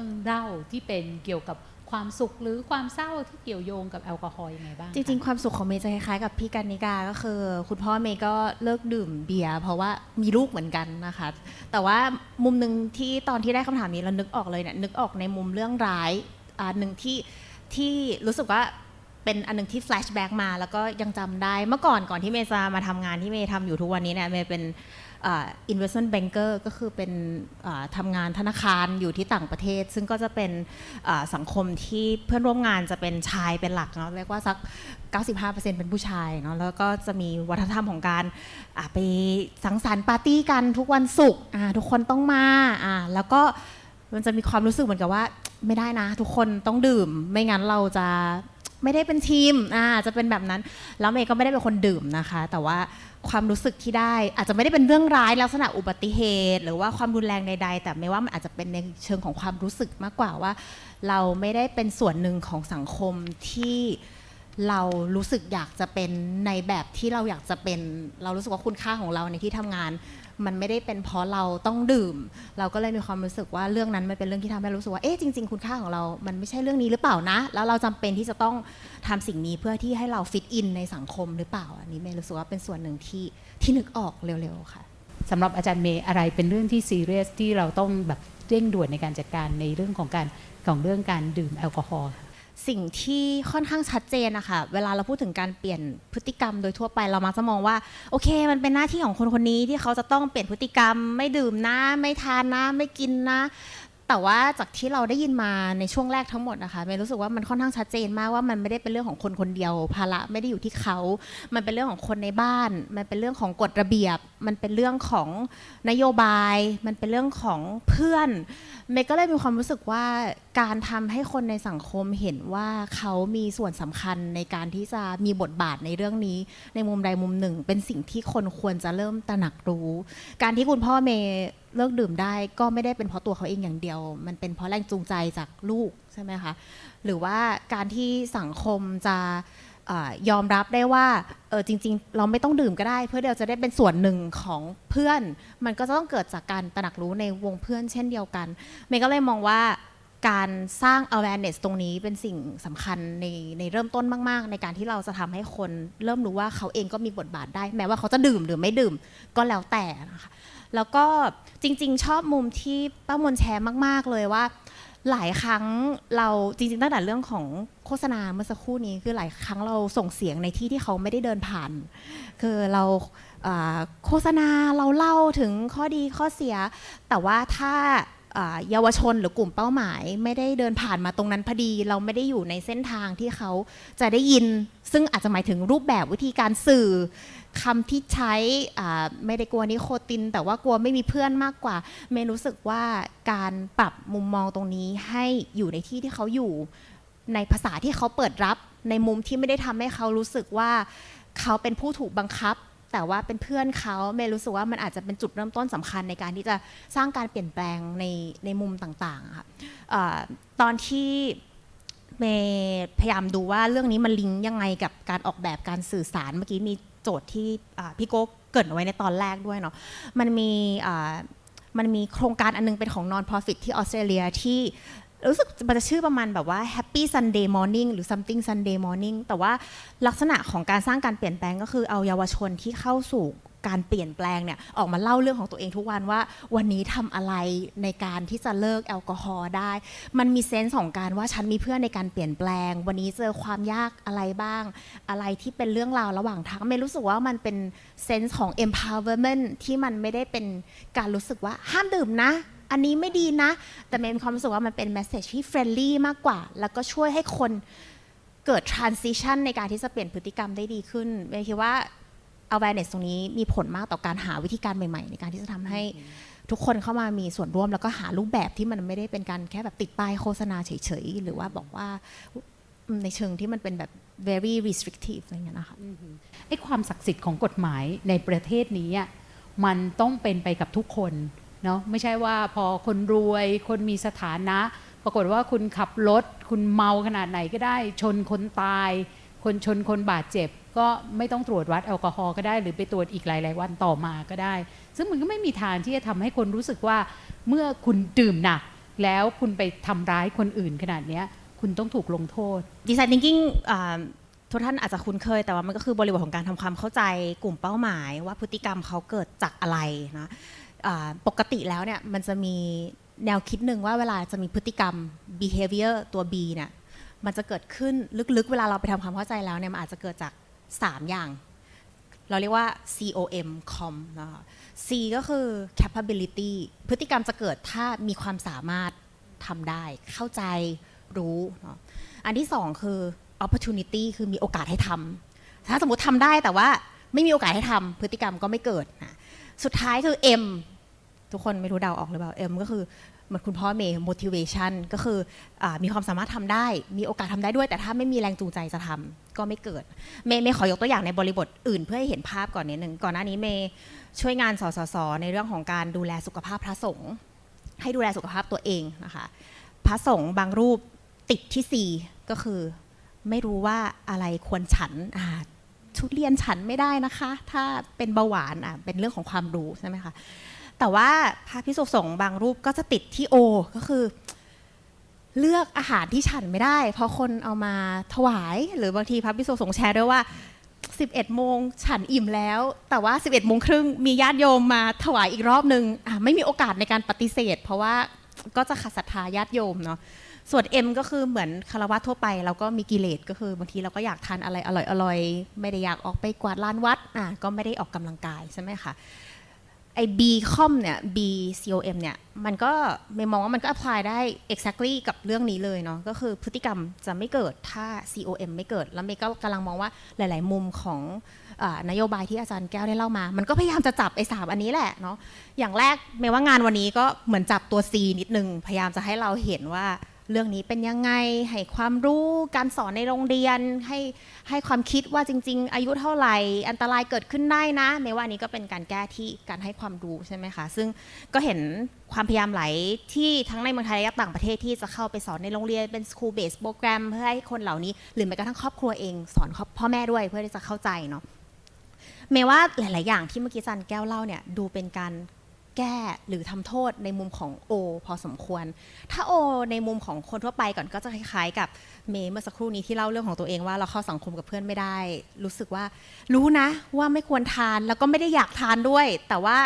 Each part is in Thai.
รื่องเล่าที่เป็นเกี่ยวกับความสุขหรือความเศร้าที่เกี่ยวโยงกับแอลกอฮอล์ยังไงบ้างจริง ๆ ความสุขของเมย์จะคล้ายๆกับพี่กันนิกาก็คือ คุณพ่อเมย์ก็เลิกดื่มเบียร์เพราะว่ามีลูกเหมือนกันนะคะ แต่ว่ามุมหนึ่งที่ตอนที่ได้คำถามนี้เรานึกออกเลยเนี่ยนึกออกในมุมเรื่องร้ายอ่าหนึ่งที่ที่รู้สึกว่า เป็นอันหนึงที่แฟลชแบ็กมา แล้วก็ยังจำได้เมื่อก่อนก่อนที่เมย์จะมาทำงานที่เมย์ทำอยู่ทุกวันนี้เนี่ยเมย์เป็นอ่า investment banker ก็คือเป็นอ่าทำงานธนาคารอยู่ที่ต่างประเทศ ซึ่งก็จะเป็นสังคมที่เพื่อนร่วมงานจะเป็นชายเป็นหลักเนาะเรียกว่าสัก 95%เป็นผู้ชายเนาะแล้วก็จะมีวัฒนธรรมของการไปสังสรรค์ปาร์ตี้กันทุกวันศุกร์ทุกคนต้องมาแล้วก็มันจะมีความรู้สึกเหมือนกับว่าไม่ได้นะ ทุกคนต้องดื่มไม่งั้นเราจะ ไม่ได้เป็นทีมอ่าจะเป็นแบบนั้น แล้วเมย์ก็ไม่ได้เป็นคนดื่มนะคะ แต่ว่าความรู้สึกที่ได้อาจจะไม่ได้เป็นเรื่องร้ายลักษณะอุบัติเหตุ หรือว่าความรุนแรงใด ๆ แต่ไม่ว่ามันอาจจะเป็นในเชิงของความรู้สึกมากกว่าว่า เราไม่ได้เป็นส่วนหนึ่งของสังคมที่เรารู้สึกอยากจะเป็นในแบบที่เราอยากจะเป็น เรารู้สึกว่าคุณค่าของเราในที่ทำงาน มันไม่ได้เป็นเพราะเราต้องดื่ม เราก็เลยมีความรู้สึกว่าเรื่องนั้นมันเป็นเรื่องที่ทำให้รู้สึกว่าเอ๊ะจริง ๆ คุณค่าของเรา มันไม่ใช่เรื่องนี้หรือเปล่านะ แล้วเราจำเป็นที่จะต้องทำสิ่งนี้เพื่อที่ให้เราฟิตอินในสังคมหรือเปล่า อันนี้เมย์รู้สึกว่าเป็นส่วนหนึ่งที่ที่นึกออกเร็วๆค่ะสำหรับอาจารย์เมย์อะไรเป็นเรื่องที่ซีเรียสที่เราต้องแบบเร่งด่วนในการจัดการในเรื่องของการของเรื่องการดื่มแอลกอฮอล์ค่ะ สิ่งที่ค่อนข้างชัดเจนนะคะเวลาเราพูดถึงการเปลี่ยนพฤติกรรมโดยทั่วไปเรามักจะมองว่า โอเค มันเป็นหน้าที่ของคนคนนี้ที่เขาจะต้องเปลี่ยนพฤติกรรม ไม่ดื่มนะไม่ทานนะไม่กินนะ แต่ว่าจากที่เราได้ยินมาในช่วงแรกทั้งหมดนะคะเมย์รู้สึกว่ามันค่อนข้างชัดเจนมากว่ามันไม่ได้เป็นเรื่องของคนคนเดียว ภาระไม่ได้อยู่ที่เขา มันเป็นเรื่องของคนในบ้าน มันเป็นเรื่องของกฎระเบียบ มันเป็นเรื่องของนโยบาย มันเป็นเรื่องของเพื่อนเมย์ก็เลยมีความรู้สึกว่าการทำให้คนในสังคมเห็นว่าเขามีส่วนสำคัญในการที่จะมีบทบาทในเรื่องนี้ ในมุมใดมุมหนึ่ง เป็นสิ่งที่คนควรจะเริ่มตระหนักรู้ การที่คุณพ่อเมย์เลิกดื่มได้ก็ไม่ได้เป็นเพราะตัวเขาเองอย่างเดียว มันเป็นเพราะแรงจูงใจจากลูกใช่ไหมคะหรือว่าการที่สังคมจะออยอมรับได้ว่าเออจริง ๆ เราไม่ต้องดื่มก็ได้ เพื่อเดียวจะได้เป็นส่วนหนึ่งของเพื่อน มันก็จะต้องเกิดจากการตระหนักรู้ในวงเพื่อนเช่นเดียวกันเมย์ก็เลยมองว่า การสร้าง awareness ตรงนี้เป็นสิ่งสำคัญในในเริ่มต้นมาก ๆ ในการที่เราจะทำให้คนเริ่มรู้ว่าเขาเองก็มีบทบาทได้ แม้ว่าเขาจะดื่มหรือไม่ดื่มก็แล้วแต่นะคะแล้วก็จริง ๆ ชอบมุมที่ป้ามนแชร์มาก ๆ เลยว่า หลายครั้งเราจริง ๆ ตั้งแต่เรื่องของโฆษณาเมื่อสักครู่นี้คือหลายครั้งเราส่งเสียงในที่ที่เขาไม่ได้เดินผ่าน คือเราโฆษณาเราเล่าถึงข้อดีข้อเสีย แต่ว่าถ้า เยาวชนหรือกลุ่มเป้าหมาย ไม่ได้เดินผ่านมาตรงนั้นพอดี เราไม่ได้อยู่ในเส้นทางที่เขาจะได้ยิน ซึ่งอาจจะหมายถึงรูปแบบวิธีการสื่อคำที่ใช้ไม่ได้กลัวนิโคติน แต่ว่ากลัวไม่มีเพื่อนมากกว่า เมย์รู้สึกว่าการปรับมุมมองตรงนี้ให้อยู่ในที่ที่เขาอยู่ในภาษาที่เขาเปิดรับในมุมที่ไม่ได้ทำให้เขารู้สึกว่าเขาเป็นผู้ถูกบังคับ แต่ว่าเป็นเพื่อนเขาเมย์รู้สึกว่ามันอาจจะเป็นจุดเริ่มต้นสำคัญในการที่จะสร้างการเปลี่ยนแปลงในในมุมต่างๆค่ะตอนที่เมย์พยายามดูว่าเรื่องนี้มันลิงก์ยังไงกับการออกแบบการสื่อสารเมื่อกี้มีโจทย์ที่พี่โก้เกิดเอาไว้ในตอนแรกด้วยเนาะมันมีมันมีโครงการอันนึงเป็นของ non-profit ที่ออสเตรเลียที่ รู้สึกมันจะชื่อประมาณแบบว่า Happy Sunday Morning หรือ something Sunday Morning แต่ว่าลักษณะของการสร้างการเปลี่ยนแปลงก็คือเอาเยาวชนที่เข้าสู่การเปลี่ยนแปลงเนี่ยออกมาเล่าเรื่องของตัวเองทุกวันว่า วันนี้ทำอะไรในการที่จะเลิกแอลกอฮอล์ได้ มันมีเซนส์ของการว่าฉันมีเพื่อนในการเปลี่ยนแปลง วันนี้เจอความยากอะไรบ้าง อะไรที่เป็นเรื่องราวระหว่างทางไม่รู้สึกว่ามันเป็นเซนส์ของ empowerment ที่มันไม่ได้เป็นการรู้สึกว่าห้ามดื่มนะ อันนี้ไม่ดีนะ แต่เมย์มีความรู้สึกว่ามันเป็น message ที่ friendly มากกว่า แล้วก็ช่วยให้คนเกิด transition ในการที่จะเปลี่ยนพฤติกรรมได้ดีขึ้นเมย์คิดว่า awareness ตรงนี้มีผลมากต่อการหาวิธีการใหม่ๆ ในการที่จะทำให้ทุกคนเข้ามามีส่วนร่วมแล้วก็หารูปแบบที่มันไม่ได้เป็นการแค่แบบติดป้ายโฆษณาเฉยๆ หรือว่าบอกว่าในเชิงที่มันเป็นแบบ very restrictive อะไรเงี้ยนะคะไอ้ความศักดิ์สิทธิ์ของกฎหมายในประเทศนี้อะมันต้องเป็นไปกับทุกคน เนาะไม่ใช่ว่าพอคนรวยคนมีสถานะ ปรากฏว่าคุณขับรถคุณเมาขนาดไหนก็ได้ ชนคนตาย คนชนคนบาดเจ็บ ก็ไม่ต้องตรวจวัดแอลกอฮอล์ก็ได้ หรือไปตรวจอีกหลาย ๆ วันต่อมาก็ได้ ซึ่งมันก็ไม่มีทางที่จะทำให้คนรู้สึกว่าเมื่อคุณดื่มหนัก แล้วคุณไปทำร้ายคนอื่นขนาดเนี้ยคุณต้องถูกลงโทษดีไซน์ thinking ทุกท่านอาจจะคุ้นเคยแต่ว่ามันก็คือบริบทของการทำความเข้าใจกลุ่มเป้าหมาย ว่าพฤติกรรมเขาเกิดจากอะไรนะ ปกติแล้วเนี่ยมันจะมีแนวคิดหนึ่งว่าเวลาจะมีพฤติกรรม behavior ตัว B เนี่ยมันจะเกิดขึ้นลึกๆ เวลาเราไปทำความเข้าใจแล้วเนี่ยมันอาจจะเกิดจาก 3 อย่าง เราเรียกว่า COM com นะคะ C ก็คือ capability พฤติกรรมจะเกิดถ้ามีความสามารถทำได้ เข้าใจรู้นะอันที่สองคือ opportunity คือมีโอกาสให้ทำถ้าสมมติทำได้แต่ว่าไม่มีโอกาสให้ทำพฤติกรรมก็ไม่เกิดนะสุดท้ายคือ M ทุกคนไม่รู้เดาออกหรือเปล่า M ก็คือเหมือนคุณพ่อเมย์ motivation ก็คืออมีความสามารถทำได้ มีโอกาสทำได้ด้วย แต่ถ้าไม่มีแรงจูงใจจะทำก็ไม่เกิด เมย์เมย์ขอยกตัวอย่างในบริบทอื่นเพื่อให้เห็นภาพก่อนนิดนึงก่อนหน้านี้เมย์ช่วยงานสสสในเรื่องของการดูแลสุขภาพพระสงฆ์ให้ดูแลสุขภาพตัวเองนะคะพระสงฆ์บางรูปติดที่ 4 ก็คือไม่รู้ว่าอะไรควรฉันอ่าทุเรียนฉันไม่ได้นะคะ ถ้าเป็นเบาหวานอะเป็นเรื่องของความรู้ใช่ไหมคะ แต่ว่าพระพิสุสงฆ์บางรูปก็จะติดที่โอก็คือ เลือกอาหารที่ฉันไม่ได้ เพราะคนเอามาถวาย หรือบางทีพระพิสุสงฆ์แชร์ด้วยว่า 11โมงฉันอิ่มแล้ว แต่ว่า 11โมงครึ่งมีญาติโยมมาถวายอีกรอบนึงอะไม่มีโอกาสในการปฏิเสธ เพราะว่าก็จะขัดศรัทธาญาติโยมเนาะส่วน M ก็คือเหมือนคารวะทั่วไปเราก็มีกิเลสก็คือบางทีเราก็อยากทานอะไรอร่อยๆ ไม่ได้อยากออกไปกวาดลานวัดอะก็ไม่ได้ออกกำลังกายใช่ไหมคะ ไอ้ B com เนี่ย B com เนี่ย มันก็ไม่มองว่ามันก็ apply ได้ exactly กับเรื่องนี้เลยเนาะ ก็คือพฤติกรรมจะไม่เกิดถ้า com ไม่เกิด แล้วเมย์ก็กำลังมองว่าหลาย ๆ มุมของอนโยบายที่อาจารย์แก้วได้เล่ามา มันก็พยายามจะจับไอ้สามอันนี้แหละเนาะ อย่างแรกเมย์ว่างานวันนี้ก็เหมือนจับตัว C นิดนึง พยายามจะให้เราเห็นว่า เรื่องนี้เป็นยังไง ให้ความรู้การสอนในโรงเรียน ให้ให้ความคิดว่าจริง ๆ อายุเท่าไหร่ อันตรายเกิดขึ้นได้นะในว่าอันนี้ก็เป็นการแก้ที่การให้ความรู้ใช่ไหมคะ ซึ่งก็เห็นความพยายามหลายที่ทั้งในเมืองไทยและต่างประเทศที่จะเข้าไปสอนในโรงเรียนเป็น school based program เพื่อให้คนเหล่านี้ หรือแม้กระทั่งครอบครัวเองสอนพ่อแม่ด้วยเพื่อที่จะเข้าใจเนาะเมย์ว่าหลาย ๆ อย่างที่เมื่อกี้จันแก้วเล่าเนี่ยดูเป็นการ แก้หรือทำโทษในมุมของโอพอสมควร ถ้าโอในมุมของคนทั่วไปก่อนก็จะคล้ายๆ กับเมย์เมื่อสักครู่นี้ที่เล่าเรื่องของตัวเองว่าเราเข้าสังคมกับเพื่อนไม่ได้ รู้สึกว่า รู้นะว่าไม่ควรทานแล้วก็ไม่ได้อยากทานด้วย แต่ว่า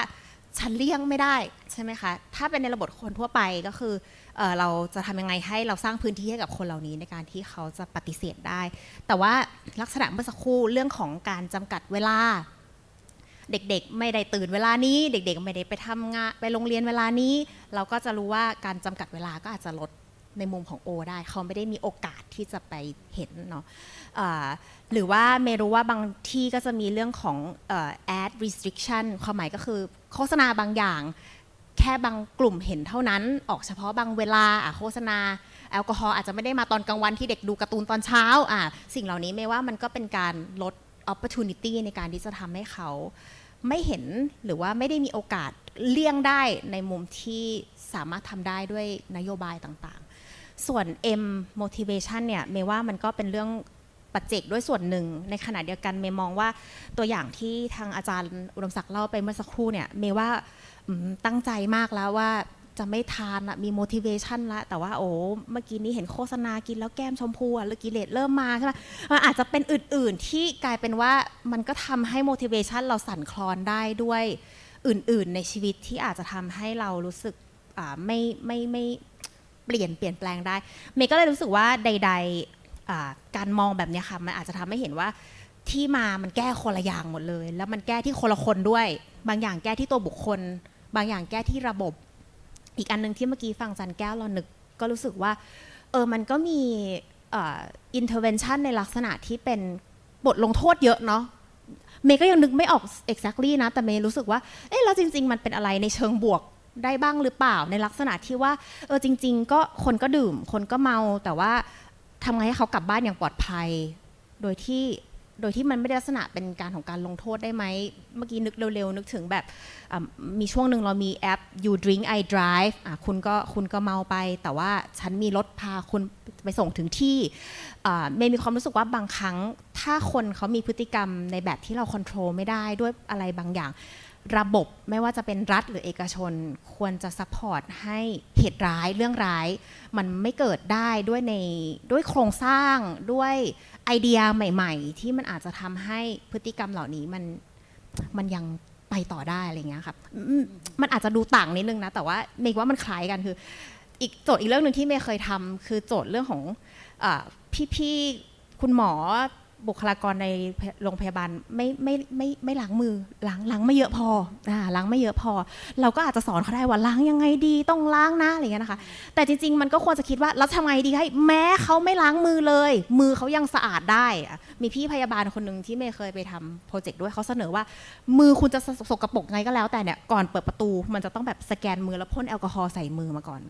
ฉันเลี่ยงไม่ได้ใช่ไหมคะถ้าเป็นในระบบคนทั่วไปก็คือเออเราจะทำยังไงให้เราสร้างพื้นที่ให้กับคนเหล่านี้ในการที่เขาจะปฏิเสธได้ แต่ว่าลักษณะเมื่อสักครู่เรื่องของการจำกัดเวลา เด็กๆ ไม่ได้ตื่นเวลานี้ เด็กๆ ไม่ได้ไปทำงานไปโรงเรียนเวลานี้ เราก็จะรู้ว่าการจำกัดเวลาก็อาจจะลดในมุมของโอได้ เขาไม่ได้มีโอกาสที่จะไปเห็นเนาะหรือว่าเมรู้ว่าบางที่ก็จะมีเรื่องของอ ad restriction ความหมายก็คือโฆษณาบางอย่าง แค่บางกลุ่มเห็นเท่านั้น ออกเฉพาะบางเวลาโฆษณาแอลกอฮอล์อาจจะไม่ได้มาตอนกลางวันที่เด็กดูการ์ตูนตอนเช้า อะสิ่งเหล่านี้ไม่ว่ามันก็เป็นการลด opportunity ในการที่จะทำให้เขาไม่เห็นหรือว่าไม่ได้มีโอกาสเลี่ยงได้ในมุมที่สามารถทำได้ด้วยนโยบายต่างๆ ส่วน M motivation เนี่ยเมย์ว่ามันก็เป็นเรื่องปัจเจกด้วยส่วนหนึ่ง ในขณะเดียวกันเมย์มองว่าตัวอย่างที่ทางอาจารย์อุดมศักดิ์เล่าไปเมื่อสักครู่เนี่ยเมย์ว่าตั้งใจมากแล้วว่า จะไม่ทานละมี motivation ละ แต่ว่าโอ้เมื่อกี้นี้เห็นโฆษณากินแล้วแก้มชมพูอะแล้วกิเลสเริ่มมาใช่ไหมมันอาจจะเป็นอื่นๆที่กลายเป็นว่ามันก็ทำให้ motivation เราสั่นคลอนได้ด้วยอื่นๆ ในชีวิตที่อาจจะทำให้เรารู้สึกอ่ไม่ไม่ไม่เปลี่ยนเปลี่ยนแปลงได้เมย์ก็เลยรู้สึกว่าใด ๆการมองแบบนี้ค่ะมันอาจจะทำให้เห็นว่าที่มามันแก้คนละอย่างหมดเลย แล้วมันแก้ที่คนละคนด้วย บางอย่างแก้ที่ตัวบุคคล บางอย่างแก้ที่ระบบ อีกอันหนึงที่เมื่อกี้ฟังจันแก้วเรานึกก็รู้สึกว่าเออมันก็มีอินเทอร์เวนชันในลักษณะที่เป็นบทลงโทษเยอะเนาะเมย์ก็ยังนึกไม่ออก exactly นะ แต่เมย์รู้สึกว่า เอ๊ะแล้วจริง ๆ มันเป็นอะไรในเชิงบวกได้บ้างหรือเปล่าในลักษณะที่ว่า เออจริง ๆ ก็คนก็ดื่ม คนก็เมาแต่ว่าทำไงให้เขากลับบ้านอย่างปลอดภัย โดยที่ โดยที่มันไม่ได้ลักษณะเป็นการของการลงโทษได้ไหม เมื่อกี้นึกเร็วๆ นึกถึงแบบมีช่วงหนึ่งเรามีแอป you drink I drive คุณก็คุณก็เมาไป แต่ว่าฉันมีรถพาคุณไปส่งถึงที่เมย์มีความรู้สึกว่าบางครั้ง ถ้าคนเขามีพฤติกรรมในแบบที่เราควบคุมไม่ได้ด้วยอะไรบางอย่าง ระบบไม่ว่าจะเป็นรัฐหรือเอกชน ควรจะซัพพอร์ตให้เหตุร้ายเรื่องร้าย มันไม่เกิดได้ด้วยในด้วยโครงสร้างด้วย ไอเดียใหม่ ๆ ที่มันอาจจะทำให้พฤติกรรมเหล่านี้มันมันยังไปต่อได้อะไรเงี้ยครับมันอาจจะดูต่างนิดนึงนะ แต่ว่าเมย์ว่ามันคล้ายกันคือ อีกโจทย์อีกเรื่องหนึ่งที่เมย์เคยทำคือโจทย์เรื่องของอพี่ๆคุณหมอ บุคลากรในโรงพยาบาลไม่ไม่ไม่ไม่ล้างมือล้างล้างไม่เยอะพออ่าล้างไม่เยอะพอ เราก็อาจจะสอนเขาได้ว่าล้างยังไงดีต้องล้างนะอะไรเงี้ยนะคะ แต่จริง ๆ มันก็ควรจะคิดว่าเราทำไงดีให้แม้เขาไม่ล้างมือเลย มือเขายังสะอาดได้ มีพี่พยาบาลคนหนึ่งที่เมย์เคยไปทำโปรเจกต์ด้วยเขาเสนอว่า มือคุณจะสกปรกไงก็แล้วแต่เนี่ยก่อนเปิดประตูมันจะต้องแบบสแกนมือแล้วพ่นแอลกอฮอล์ใส่มือมาก่อน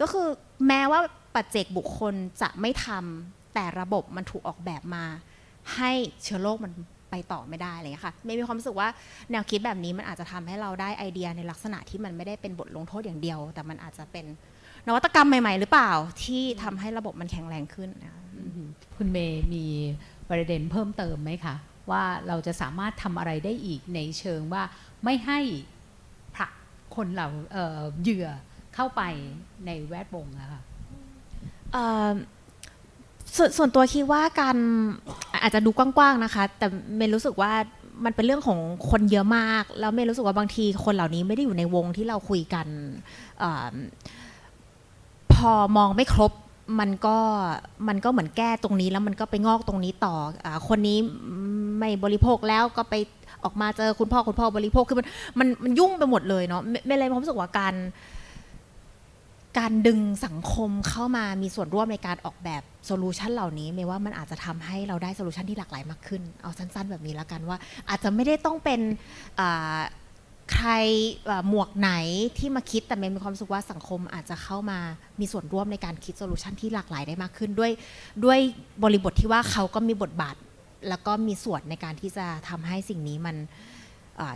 ก็คือแม้ว่าปัจเจกบุคคลจะไม่ทำแต่ระบบมันถูกออกแบบมา ให้เชื้อโรคมันไปต่อไม่ได้อะไรอย่างเงี้ยค่ะเมย์มีความรู้สึกว่าแนวคิดแบบนี้มันอาจจะทำให้เราได้ไอเดียในลักษณะที่มันไม่ได้เป็นบทลงโทษอย่างเดียว แต่มันอาจจะเป็นนวัตกรรมใหม่ ๆ หรือเปล่าที่ทำให้ระบบมันแข็งแรงขึ้นนะคะ คุณเมย์มีประเด็นเพิ่มเติมไหมคะ ว่าเราจะสามารถทำอะไรได้อีกในเชิงว่าไม่ให้ผลักคนเราเอ่อเหยื่อเข้าไปในแวดวงอะค่ะ เอ่อ ส่วนส่วนตัวคิดว่าการอาจจะดูกว้างๆนะคะ แต่เมย์รู้สึกว่ามันเป็นเรื่องของคนเยอะมาก แล้วเมย์รู้สึกว่าบางทีคนเหล่านี้ไม่ได้อยู่ในวงที่เราคุยกันอพอมองไม่ครบมันก็มันก็เหมือนแก้ตรงนี้แล้วมันก็ไปงอกตรงนี้ต่ออคนนี้ไม่บริโภคแล้วก็ไปออกมาเจอคุณพ่อคุณพ่อ บริโภคคือมันมันมันยุ่งไปหมดเลยเนาะเมเมย์เลยมีความรู้สึกว่าการ การดึงสังคมเข้ามามีส่วนร่วมในการออกแบบโซลูชันเหล่านี้เมย์ว่ามันอาจจะทำให้เราได้โซลูชันที่หลากหลายมากขึ้น เอาสั้นๆ แบบนี้แล้วกันว่า อาจจะไม่ได้ต้องเป็นใครหมวกไหนที่มาคิดแต่เมย์มีความรู้สึกว่าสังคมอาจจะเข้ามามีส่วนร่วมในการคิดโซลูชันที่หลากหลายได้มากขึ้น ด้วยด้วยบริบทที่ว่าเขาก็มีบทบาท แล้วก็มีส่วนในการที่จะทำให้สิ่งนี้มัน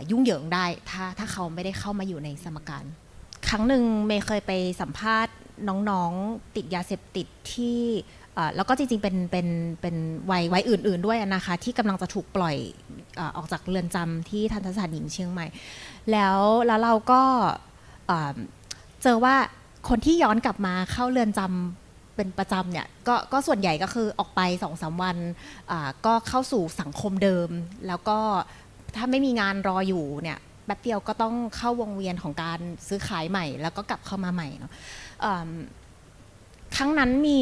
ยุ่งเหยิงได้ถ้าถ้าเขาไม่ได้เข้ามาอยู่ในสมการ ครั้งหนึ่งเมย์เคยไปสัมภาษณ์น้องๆติดยาเสพติดที่แล้วก็จริงๆ เป็นเป็นเป็นวัยวัยอื่น ๆด้วยนะคะ ที่กำลังจะถูกปล่อยอออกจากเรือนจำที่ทันตสถานหญิงเชียงใหม่ แล้วแล้วเราก็เจอว่าคนที่ย้อนกลับมาเข้าเรือนจำเป็นประจำเนี่ยก็ก็ส่วนใหญ่ก็คือออกไปสองสามวันก็เข้าสู่สังคมเดิม แล้วก็ถ้าไม่มีงานรออยู่เนี่ย ป๊บเดียวก็ต้องเข้าวงเวียนของการซื้อขายใหม่ แล้วก็กลับเข้ามาใหม่เนาะครั้งนั้นมี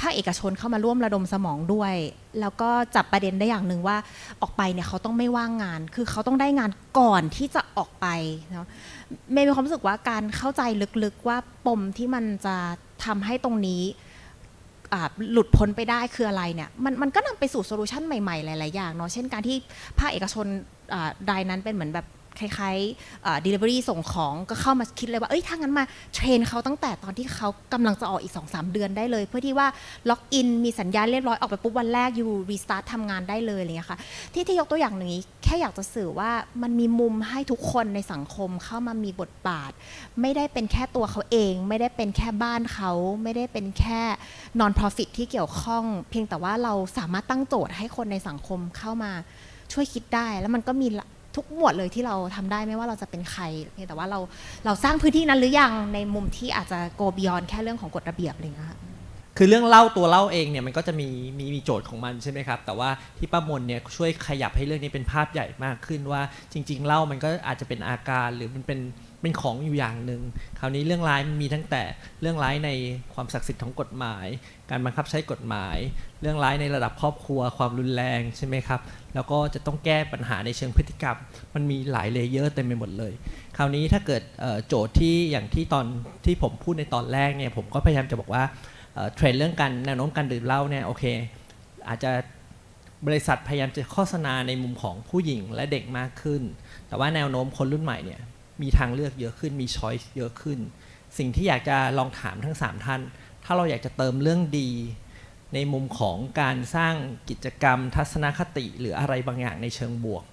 ภาคเอกชนเข้ามาร่วมระดมสมองด้วย แล้วก็จับประเด็นได้อย่างหนึ่งว่าออกไปเนี่ยเขาต้องไม่ว่างงาน คือเขาต้องได้งานก่อนที่จะออกไปเนาะเมย์มีความรู้สึกว่าการเข้าใจลึกๆว่าปมที่มันจะทำให้ตรงนี้หลุดพ้นไปได้คืออะไรเนี่ยมันมันก็นำไปสู่โซลูชันใหม่ๆ หลายๆอย่างเนาะเช่นการที่ภาคเอกชนรายนั้นเป็นเหมือนแบบ คล้ายๆ delivery ส่งของก็เข้ามาคิดเลยว่า เอ้ยถ้างั้นมาเทรนเขาตั้งแต่ตอนที่เขากำลังจะออกอีก 2-3 เดือนได้เลย เพื่อที่ว่าล็อกอินมีสัญญาณเรียบร้อยออกไปปุ๊บวันแรกอยู่รีสตาร์ททำงานได้เลยอะไรเงี้ยค่ะที่ที่ยกตัวอย่างหนึ่งนี้แค่อยากจะสื่อว่ามันมีมุมให้ทุกคนในสังคมเข้ามามีบทบาท ไม่ได้เป็นแค่ตัวเขาเอง ไม่ได้เป็นแค่บ้านเขาไม่ได้เป็นแค่ non profit ที่เกี่ยวข้อง เพียงแต่ว่าเราสามารถตั้งโจทย์ให้คนในสังคมเข้ามาช่วยคิดได้ แล้วมันก็มี ทุกหมวดเลยที่เราทำได้ไม่ว่าเราจะเป็นใครแต่ว่าเราเราสร้างพื้นที่นั้นหรือยังในมุมที่อาจจะ go beyond แค่เรื่องของกฎระเบียบอะไรเงี้ยค่ะคือเรื่องเล่าตัวเล่าเองเนี่ยมันก็จะมีมีมีโจทย์ของมันใช่ไหมครับ แต่ว่าที่ป้ามนเนี่ยช่วยขยับให้เรื่องนี้เป็นภาพใหญ่มากขึ้นว่าจริง ๆ เล่ามันก็อาจจะเป็นอาการหรือมันเป็น เป็นของอยู่อย่างหนึ่งคราวนี้เรื่องร้ายมันมีทั้งแต่เรื่องร้ายในความศักดิ์สิทธิ์ของกฎหมาย การบังคับใช้กฎหมาย เรื่องร้ายในระดับครอบครัว ความรุนแรงใช่ไหมครับแล้วก็จะต้องแก้ปัญหาในเชิงพฤติกรรม มันมีหลายเลเยอร์เต็มไปหมดเลย คราวนี้ถ้าเกิดโจทย์ที่อย่างที่ตอนที่ผมพูดในตอนแรกเนี่ยผมก็พยายามจะบอกว่าเอ่อเทรนด์เรื่องการแนวโน้มการดื่มเหล้าเนี่ยโอเค อาจจะบริษัทพยายามจะโฆษณาในมุมของผู้หญิงและเด็กมากขึ้น แต่ว่าแนวโน้มคนรุ่นใหม่เนี่ย มีทางเลือกเยอะขึ้นมีช้อยส์เยอะขึ้น สิ่งที่อยากจะลองถามทั้ง 3 ท่าน ถ้าเราอยากจะเติมเรื่องดี ในมุมของการสร้างกิจกรรม ทัศนคติหรืออะไรบางอย่างในเชิงบวก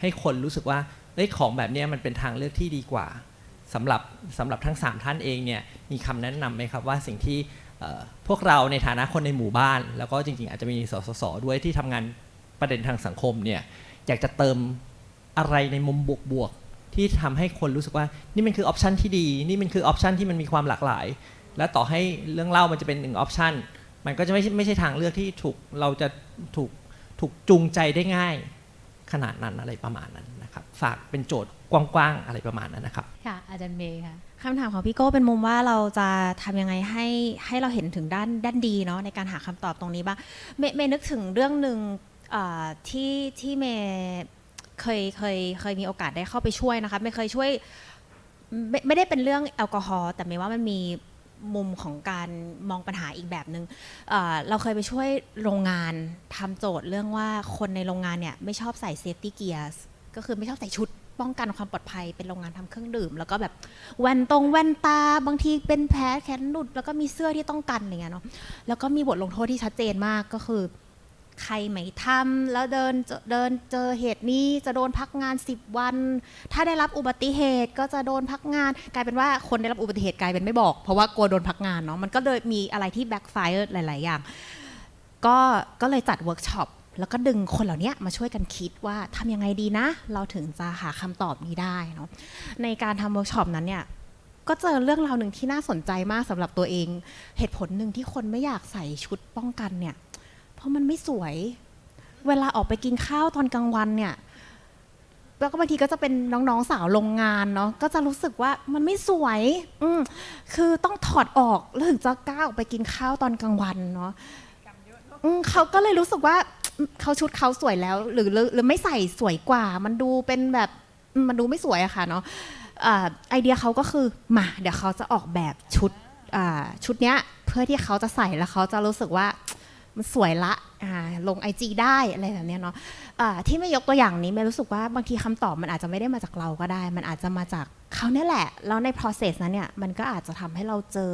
ให้คนรู้สึกว่าเอ้ยของแบบนี้มันเป็นทางเลือกที่ดีกว่าสำหรับสำหรับทั้ง 3 ท่านเองเนี่ยมีคำแนะนำไหมครับว่าสิ่งที่พวกเราในฐานะคนในหมู่บ้าน แล้วก็จริงๆ อาจจะมีสสสด้วยที่ทำงานประเด็นทางสังคมเนี่ยอยากจะเติมอะไรในมุมบวก ที่ทำให้คนรู้สึกว่านี่มันคือออปชันที่ดี นี่มันคือออปชันที่มันมีความหลากหลาย และต่อให้เรื่องเล่ามันจะเป็นหนึ่งออปชันมันก็จะไม่ใช่ไม่ใช่ทางเลือกที่ถูกเราจะถูกถูกจูงใจได้ง่าย ขนาดนั้นอะไรประมาณนั้นนะครับฝากเป็นโจทย์กว้างๆอะไรประมาณนั้นนะครับค่ะอาจารย์เมย์ค่ะคำถามของพี่โก้เป็นมุมว่าเราจะทำยังไงให้ให้เราเห็นถึงด้านด้านดีเนาะในการหาคำตอบตรงนี้บ้างเมย์นึกถึงเรื่องหนึ่งที่ที่เมย์ เคยเคยเคยมีโอกาสได้เข้าไปช่วยนะคะเมย์เคยช่วยไม่ไม่ได้เป็นเรื่องแอลกอฮอล์แต่เมย์ว่ามันมีมุมของการมองปัญหาอีกแบบหนึง่งเราเคยไปช่วยโรงงานทำโจทย์เรื่องว่าคนในโรงงานเนี่ยไม่ชอบใส่เซฟตี้เกียร์ก็คือไม่ชอบใส่ชุดป้องกันความปลอดภัยเป็นโรงงานทำเครื่องดื่ม แล้วก็แบบแว่นตรงแว่นตาบางทีเป็นแผลแขนหลุดแล้วก็มีเสื้อที่ต้องกันอะไรเงี้ยเนาะแล้วก็มีบทลงโทษที่ชัดเจนมากก็คือ ใครไม่ทำแล้วเดินเดินเจอเหตุนี้จะโดนพักงาน 10 วัน ถ้าได้รับอุบัติเหตุก็จะโดนพักงาน กลายเป็นว่าคนได้รับอุบัติเหตุกลายเป็นไม่บอก เพราะว่ากลัวโดนพักงานเนาะมันก็เลยมีอะไรที่แบ็คไฟร์หลาย ๆ อย่าง ก็ก็เลยจัดเวิร์กช็อปแล้วก็ดึงคนเหล่านี้มาช่วยกันคิดว่าทำยังไงดีนะ เราถึงจะหาคำตอบนี้ได้เนาะในการทำเวิร์กช็อปนั้นเนี่ยก็เจอเรื่องราวหนึ่งที่น่าสนใจมากสำหรับตัวเอง เหตุผลหนึ่งที่คนไม่อยากใส่ชุดป้องกันเนี่ย ราะมันไม่สวย เวลาออกไปกินข้าวตอนกลางวันเนี่ยแล้วก็บางทีก็จะเป็นน้องๆสาวโรงงานเนาะก็จะรู้สึกว่ามันไม่สวย อืมคือต้องถอดออกแล้วถึงจะกล้าออกไปกินข้าวตอนกลางวันเนาะอืมเขาก็เลยรู้สึกว่าเขาชุดเขาสวยแล้ว หรือหรือไม่ใส่สวยกว่า มันดูเป็นแบบมันดูไม่สวยอะค่ะเนาะอ่าไอเดียเขาก็คือมาเดี๋ยวเขาจะออกแบบชุดชุดเนี้ยเพื่อที่เขาจะใส่แล้วเขาจะรู้สึกว่า มันสวยละลงไอจได้อะไรแบบนี้เนาะอ่าที่ไม่ยกตัวอย่างนี้ไม่รู้สึกว่าบางทีคำตอบมันอาจจะไม่ได้มาจากเราก็ได้ มันอาจจะมาจากเขาเนี่ยแหละ แล้วใน process นั้นเนี่ยมันก็อาจจะทำให้เราเจอ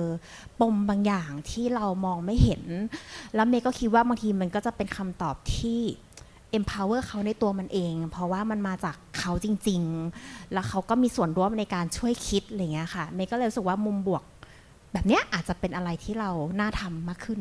ปมบางอย่างที่เรามองไม่เห็น แล้วเมย์ก็คิดว่าบางทีมันก็จะเป็นคำตอบที่ empower เขาในตัวมันเอง เพราะว่ามันมาจากเขาจริง ๆ แล้วเขาก็มีส่วนร่วมในการช่วยคิดอะไรเงี้ยค่ะเมย์ก็เลยรู้สึกว่ามุมบวก แบบเนี้ยอาจจะเป็นอะไรที่เราน่าทำมากขึ้น